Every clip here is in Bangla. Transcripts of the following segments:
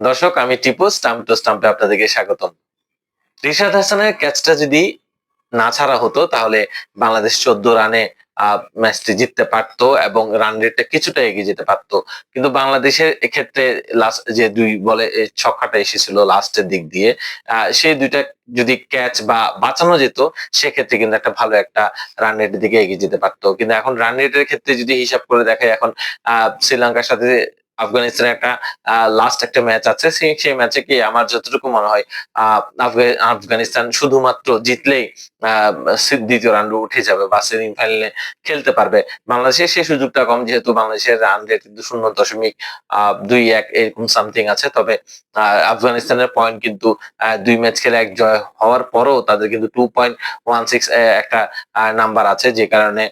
দর্শক, আমি টিপু স্টাম্প টু স্টাম্পে আপনাদেরকে স্বাগতম। রিশাদ হাসানের ক্যাচটা যদি না ছাড়া হতো, তাহলে বাংলাদেশ চোদ্দ রানে ম্যাচটি জিততে পারতো এবং রান রেটটা কিছুটা এগিয়ে যেতে পারতো। কিন্তু বাংলাদেশের এক্ষেত্রে লাস্ট যে দুই বলে ছক্কাটা এসেছিল লাস্টের দিক দিয়ে সেই দুইটা যদি ক্যাচ বা বাঁচানো যেত, সেক্ষেত্রে কিন্তু একটা ভালো একটা রান রেটের দিকে এগিয়ে যেতে পারতো। কিন্তু এখন রান রেটের ক্ষেত্রে যদি হিসাব করে দেখায় এখন শ্রীলঙ্কার সাথে আফগানিস্তানের একটা লাস্ট একটা ম্যাচ আছে। সেই ম্যাচে কি আমার যতটুকু মনে হয় আফগানিস্তান শুধুমাত্র জিতলেই দ্বিতীয় রাউন্ডে উঠে যাবে বা সেমিফাইনালে খেলতে পারবে। বাংলাদেশের সেই সুযোগটা কম, যেহেতু বাংলাদেশের রান রেট কিন্তু শূন্য দশমিক দুই এক এরকম সামথিং আছে। তবে আফগানিস্তানের পয়েন্ট কিন্তু দুই ম্যাচ খেলে এক জয় হওয়ার পরও তাদের কিন্তু টু পয়েন্ট ওয়ান সিক্স একটা নাম্বার আছে। যে কারণে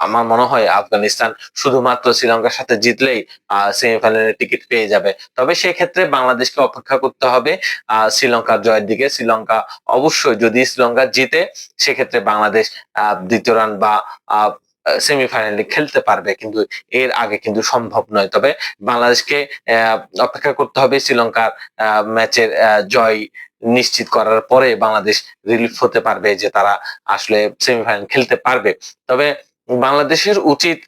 আমার মনে হয় আফগানিস্তান শুধুমাত্র শ্রীলঙ্কার সাথে জিতলেই সেমিফাইনালের টিকিট পেয়ে যাবে। তবে সেক্ষেত্রে বাংলাদেশকে অপেক্ষা করতে হবে শ্রীলঙ্কার জয়ের দিকে। শ্রীলঙ্কা অবশ্যই যদি শ্রীলঙ্কা জিতে, সেক্ষেত্রে বাংলাদেশ দ্বিতীয় রান বা সেমিফাইনালে খেলতে পারবে। কিন্তু এর আগে কিন্তু সম্ভব নয়। তবে বাংলাদেশকে অপেক্ষা করতে হবে শ্রীলঙ্কার ম্যাচের জয় নিশ্চিত করার পরে বাংলাদেশ রিলিফ হতে পারবে যে তারা আসলে সেমিফাইনাল খেলতে পারবে। তবে বাংলাদেশের উচিত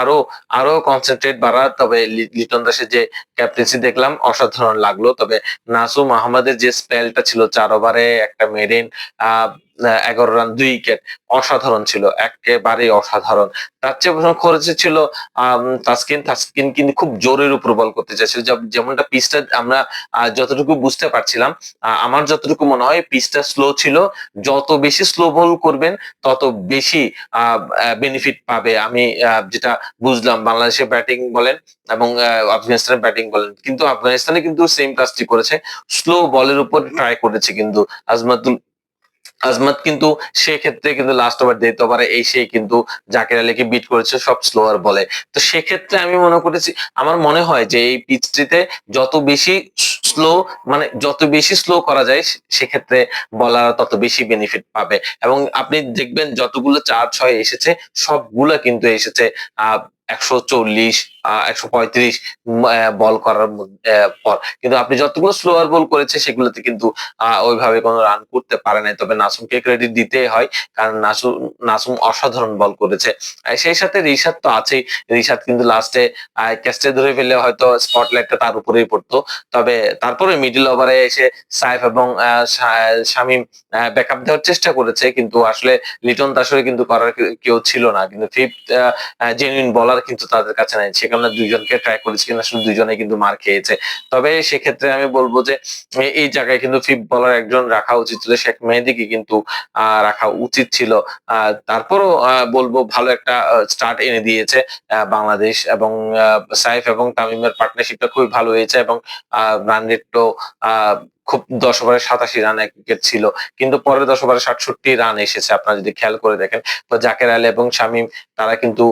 আরও আরও কনসেন্ট্রেট বাড়া তবে লিটন দাসের যে ক্যাপ্টেন্সি দেখলাম, অসাধারণ লাগল। তবে নাসুম আহমদের যে স্পেলটা ছিল, চার ওভারে একটা মেরিন আহ এগারো রান, দুই উইকেট অসাধারণ ছিল, একেবারেই অসাধারণ। তার চেয়ে খরচে ছিল তাসকিন। তাসকিন কিন্তু খুব জোরের উপর বল করতে চাইছিল। যেমনটা পিচটা আমরা যতটুকু বুঝতে পারছিলাম আমার যতটুকু মনে হয়, পিচটা স্লো ছিল। যত বেশি স্লো বল করবেন, তত বেশি বেনিফিট পাবে। আমি যেটা বুঝলাম, বাংলাদেশের ব্যাটিং বলেন এবং আফগানিস্তানের ব্যাটিং বলেন। কিন্তু আফগানিস্তানে কিন্তু সেম কাজটি করেছে। স্লো বলের উপর ট্রাই করেছে কিন্তু আজমাতুল আজমাত কিন্তু সেক্ষেত্রে কিন্তু লাস্ট ওভার ডেথ এই এসে কিন্তু জাকির আলীকে বিট করেছে, সব স্লোয়ার বলে। তো সেক্ষেত্রে আমি মনে করেছি, আমার মনে হয় যে এই পিচটিতে যত বেশি স্লো মানে যত বেশি স্লো করা যায়, সেক্ষেত্রে বলার তত বেশি বেনিফিট পাবে। এবং আপনি দেখবেন যতগুলো চার ছয় এসেছে, সবগুলো কিন্তু এসেছে, আহ, একশো চল্লিশ একশো পঁয়ত্রিশ বল করার পর। কিন্তু আপনি যতগুলো স্লোয়ার বল করেছে, সেগুলোতে কিন্তু ওইভাবে কোনো রান করতে পারে নাই। তবে নাসুমকে ক্রেডিট দিতে হয়, কারণ নাসুম নাসুম অসাধারণ বল করেছে। সেই সাথে রিশাদ তো আছেই। রিশাদ কিন্তু লাস্টে ক্যাস্টে ধরে ফেলে হয়তো স্পটলাইটটা তার উপরেই পড়তো। তবে তারপরে মিডল ওভারে এসে সাইফ এবং শামীম ব্যাকআপ দেওয়ার চেষ্টা করেছে। কিন্তু আসলে লিটন দাসরে কিন্তু করার কেউ ছিল না। কিন্তু ফিফথ জেনুইন বলার কিন্তু তাদের কাছে নাই। সে কারণে দুইজনকে ট্রাই করেছে কিন্তু আসলে দুইজনে কিন্তু মার খেয়েছে। তবে সেক্ষেত্রে আমি বলব যে এই জায়গায় কিন্তু ফিফ বলার একজন রাখা উচিত ছিল, শেখ মেহেদিকে কিন্তু রাখা উচিত ছিল। তারপরও বলব ভালো একটা স্টার্ট এনে দিয়েছে বাংলাদেশ এবং সাইফ এবং তামিমের পার্টনারশিপটা খুবই ভালো হয়েছে এবং রান রেটও খুব দশ ওভারে সাতাশি রান এক উইকেট ছিল, কিন্তু পরের দশ ওভারে সাতষট্টি রান এসেছে, আপনারা যদি খেয়াল করে দেখেন। তো জাকের আলী এবং শামীম, তারা কিন্তু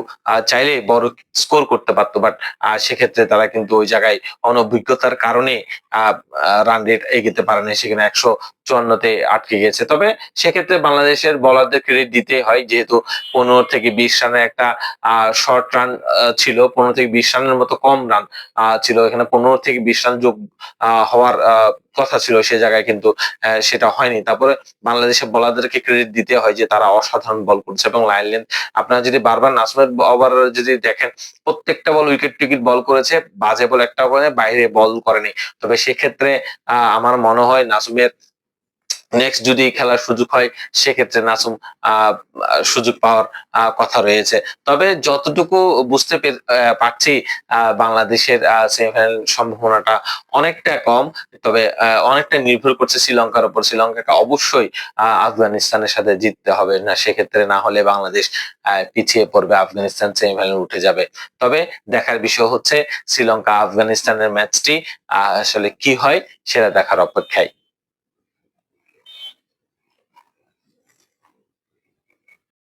চাইলে বড় স্কোর করতে পারতো বাট সেক্ষেত্রে তারা কিন্তু ওই জায়গায় অনভিজ্ঞতার কারণে রান রেট এগিতে পারে না সেখানে একশো চুয়ান্নতে আটকে গেছে তবে সেক্ষেত্রে বাংলাদেশের বলারদের ক্রেডিট দিতে হয়, যেহেতু পনেরো থেকে বিশ রানের একটা শর্ট রান ছিল, পনেরো থেকে বিশ রানের মতো কম রান ছিল। এখানে পনেরো থেকে বিশ রান যোগ হওয়ার কথা ছিল সে জায়গায় কিন্তু সেটা হয়নি। তারপরে বাংলাদেশের বলারদেরকে ক্রেডিট দিতে হয় যে তারা অসাধারণ বল করছে এবং লাইন লেন্থ আপনারা যদি বারবার নাসমের ওভার যদি দেখেন, প্রত্যেকটা বল উইকেট টিকিট বল করেছে, বাজে বল একটা করে বাইরে বল করেনি। তবে সেক্ষেত্রে আমার মনে হয় নাসুমের নেক্সট যদি খেলার সুযোগ হয়, সেক্ষেত্রে নাসুম সুযোগ পাওয়ার কথা রয়েছে। তবে যতটুকু বুঝতে পের- পারছি বাংলাদেশের সেমিফাইনাল সম্ভাবনাটা অনেকটা কম, তবে অনেকটা নির্ভর করছে শ্রীলঙ্কার উপর। শ্রীলঙ্কাকে অবশ্যই আফগানিস্তানের সাথে জিততে হবে, না সেক্ষেত্রে না হলে বাংলাদেশ পিছিয়ে পড়বে, আফগানিস্তান সেমিফাইনাল উঠে যাবে। তবে দেখার বিষয় হচ্ছে শ্রীলঙ্কা আফগানিস্তানের ম্যাচটি আসলে কি হয়, সেটা দেখার অপেক্ষায়।